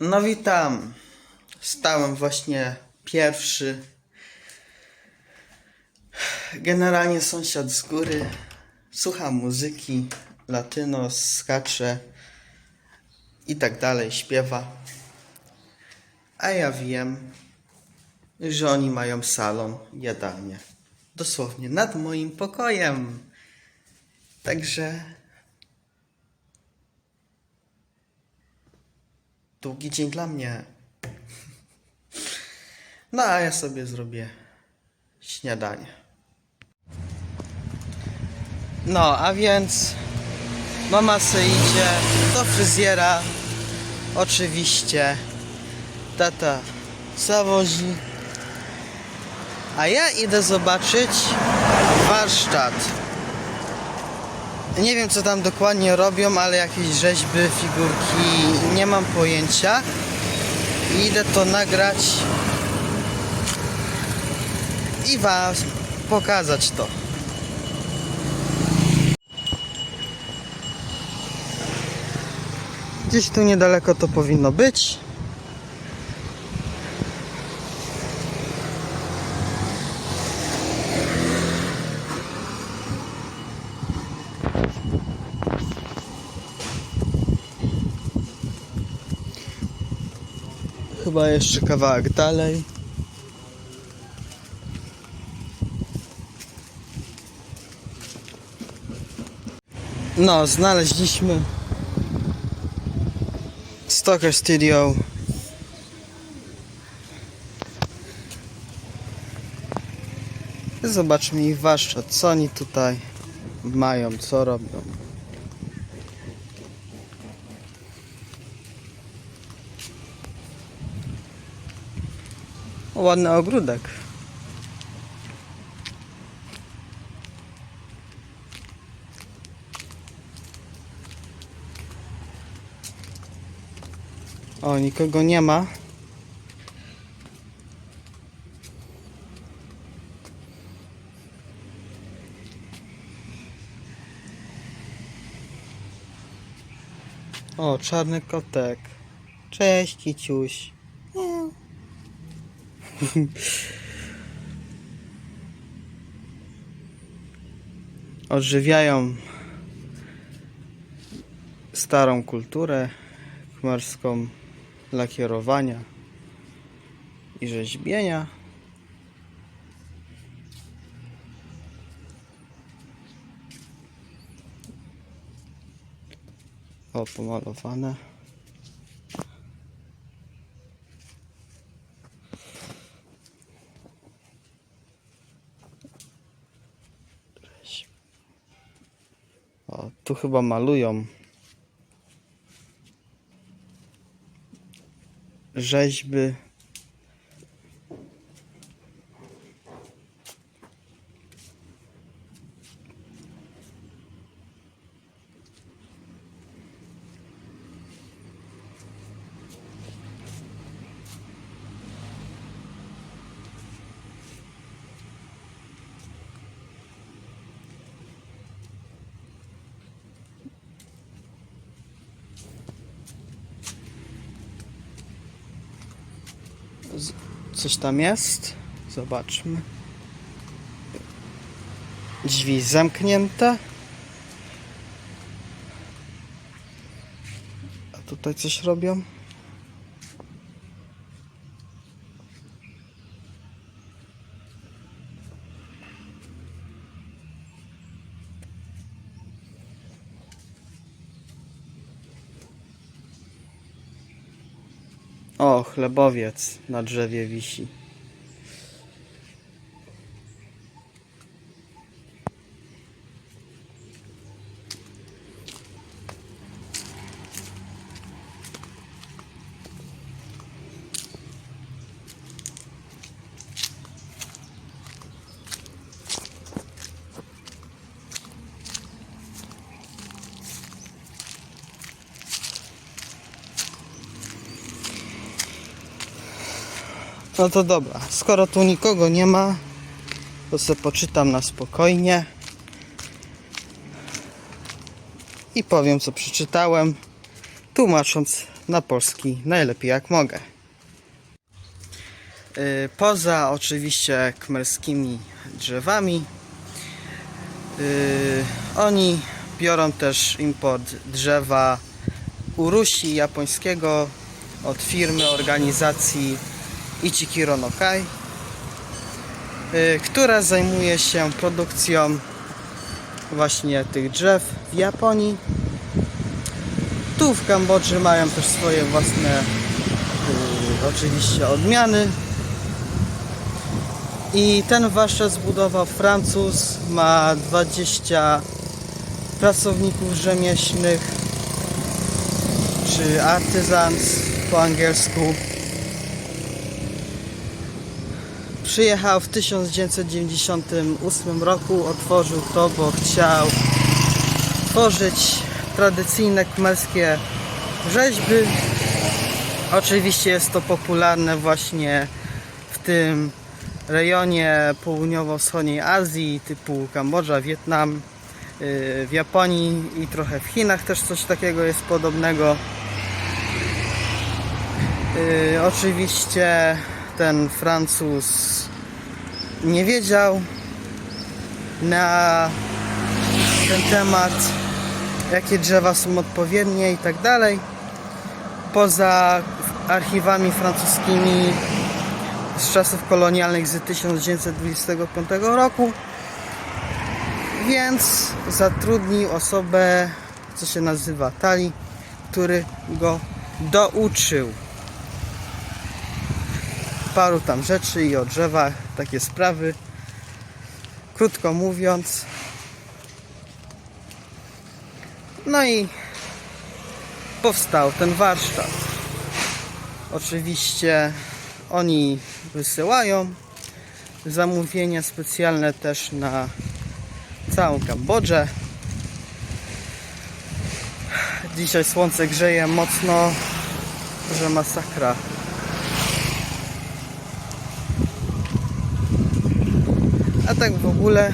No witam. Stałem właśnie pierwszy. Generalnie sąsiad z góry. Słucha muzyki, latyno, skacze i tak dalej, śpiewa. A ja wiem, że oni mają salon, jadalnię. Dosłownie nad moim pokojem. Także Długi dzień dla mnie. No a ja sobie zrobię śniadanie. No, a więc mama se idzie do fryzjera. Oczywiście. Tata zawozi. A ja idę zobaczyć warsztat. Nie wiem co tam dokładnie robią, ale jakieś rzeźby, figurki, nie mam pojęcia. Idę to nagrać i wam pokazać to. Gdzieś tu niedaleko to powinno być. Chyba jeszcze kawałek dalej. No, znaleźliśmy Stalker Studio. Zobaczmy ich warsztat, co oni tutaj mają, co robią. Ładny ogródek. O, nikogo nie ma. O, czarny kotek. Cześć, kiciuś. Odżywiają starą kulturę kmarską lakierowania i rzeźbienia. O, pomalowane. O, tu chyba malują rzeźby. Z- Coś tam jest? Zobaczmy. Drzwi zamknięte. A tutaj coś robią? O, chlebowiec na drzewie wisi. No to dobra, skoro tu nikogo nie ma, to sobie poczytam na spokojnie i powiem co przeczytałem, tłumacząc na polski najlepiej jak mogę. Y, Poza oczywiście kmerskimi drzewami, y, oni biorą też import drzewa urusi japońskiego od firmy organizacji Ichikiro no Kai, y, która zajmuje się produkcją właśnie tych drzew w Japonii. Tu w Kambodży mają też swoje własne y, oczywiście odmiany. I ten warsztat zbudował Francuz, ma 20 pracowników rzemieślnych, czy artyzans po angielsku. Przyjechał w 1998 roku, otworzył to, bo chciał tworzyć tradycyjne kmerskie rzeźby. Oczywiście jest to popularne właśnie w tym rejonie południowo-wschodniej Azji, typu Kambodża, Wietnam, yy, w Japonii i trochę w Chinach też coś takiego jest podobnego. Yy, oczywiście ten Francuz nie wiedział na ten temat, jakie drzewa są odpowiednie i tak dalej. Poza archiwami francuskimi z czasów kolonialnych z 1925 roku. Więc zatrudnił osobę, co się nazywa Tali, który go douczył paru tam rzeczy i o drzewach, takie sprawy. Krótko mówiąc. No i powstał ten warsztat. Oczywiście oni wysyłają zamówienia specjalne też na całą Kambodżę. Dzisiaj słońce grzeje mocno, że masakra. Tak w ogóle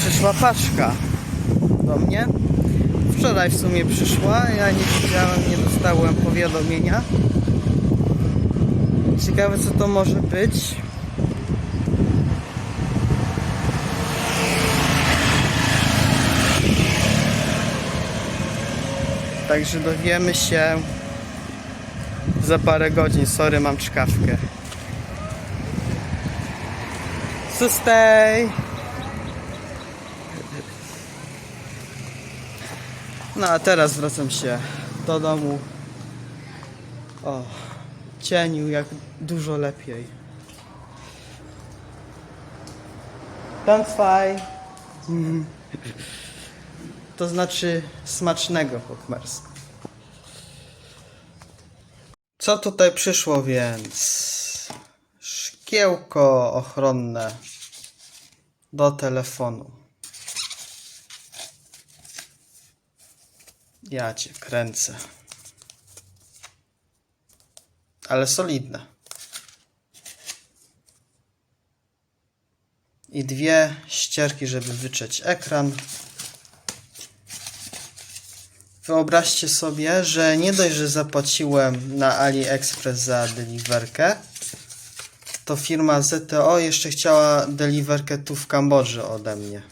przyszła paczka do mnie. Wczoraj w sumie przyszła, ja nie widziałem, nie dostałem powiadomienia. Ciekawe co to może być. Także dowiemy się za parę godzin. Sorry, mam czkawkę. Sustaj! No a teraz wracam się do domu. O, cieniu jak dużo lepiej. Tantfaj. Mhm. To znaczy smacznego po. Co tutaj przyszło więc? Szkiełko ochronne do telefonu. Ja cię kręcę. Ale solidne. I dwie ścierki, żeby wyczeć ekran. Wyobraźcie sobie, że nie dość, że zapłaciłem na AliExpress za deliverkę, to firma ZTO jeszcze chciała deliverkę tu w Kambodży ode mnie.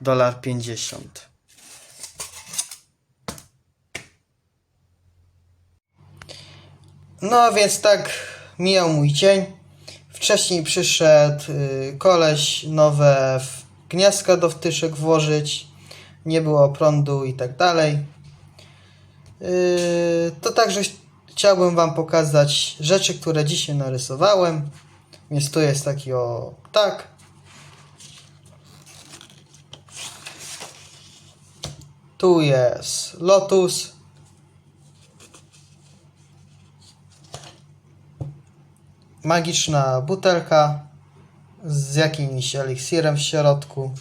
Dolar 50. No więc tak mijał mój dzień. Wcześniej przyszedł y, koleś nowe gniazdka do wtyczek włożyć. Nie było prądu i tak dalej. Yy, to także chciałbym Wam pokazać rzeczy, które dzisiaj narysowałem. Więc tu jest taki o tak. Tu jest lotus. Magiczna butelka z jakimś eliksirem w środku.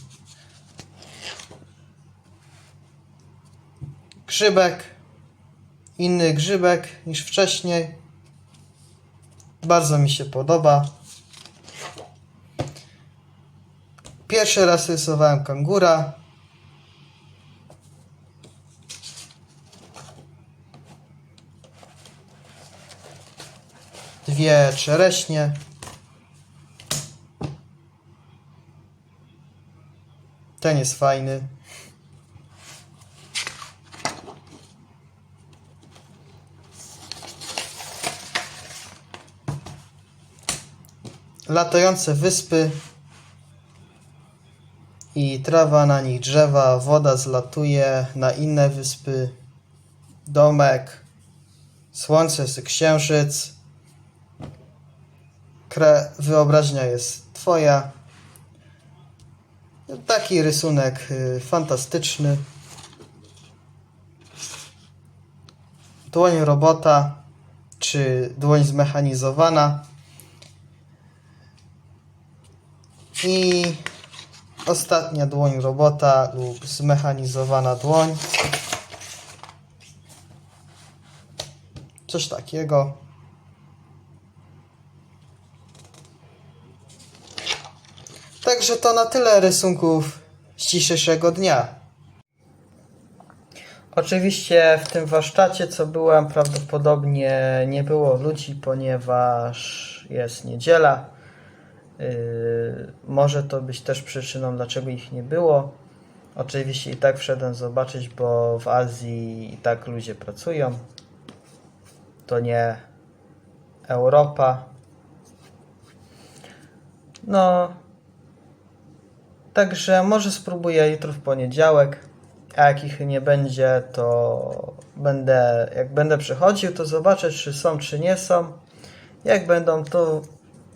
Grzybek inny grzybek niż wcześniej. Bardzo mi się podoba. Pierwszy raz rysowałem kangura. Dwie czereśnie. Ten jest fajny. Latające wyspy i trawa na nich drzewa, woda zlatuje na inne wyspy, domek, słońce jest księżyc, Kre, wyobraźnia jest twoja. Taki rysunek y, fantastyczny. Dłoń robota, czy dłoń zmechanizowana. I ostatnia dłoń robota lub zmechanizowana dłoń. Coś takiego. Także to na tyle rysunków z dzisiejszego dnia. Oczywiście w tym warsztacie, co byłem, prawdopodobnie nie było ludzi, ponieważ jest niedziela. Yy, może to być też przyczyną, dlaczego ich nie było. Oczywiście i tak wszedłem zobaczyć, bo w Azji i tak ludzie pracują. To nie Europa. No, Także może spróbuję jutro w poniedziałek, a jak ich nie będzie, to będę, jak będę przychodził, to zobaczę, czy są, czy nie są. Jak będą, to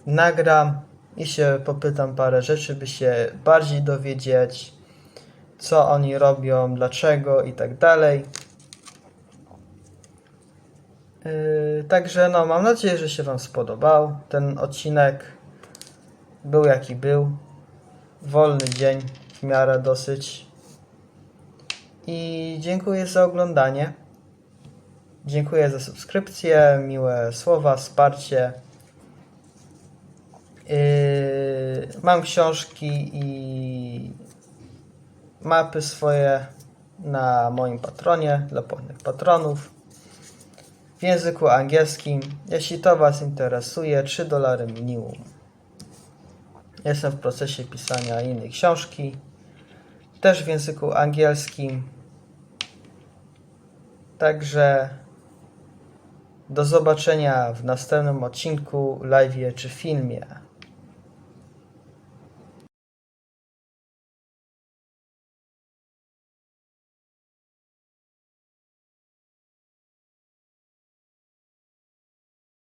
nagram i się popytam parę rzeczy, by się bardziej dowiedzieć, co oni robią, dlaczego i tak dalej. Yy, Także no, mam nadzieję, że się Wam spodobał ten odcinek. Był jaki był wolny dzień, w miarę dosyć. I dziękuję za oglądanie. Dziękuję za subskrypcję, miłe słowa, wsparcie. Yy, mam książki i mapy swoje na moim patronie dla pełnych patronów w języku angielskim. Jeśli to Was interesuje, 3 dolary minimum. Jestem w procesie pisania innej książki, też w języku angielskim. Także do zobaczenia w następnym odcinku, live czy filmie.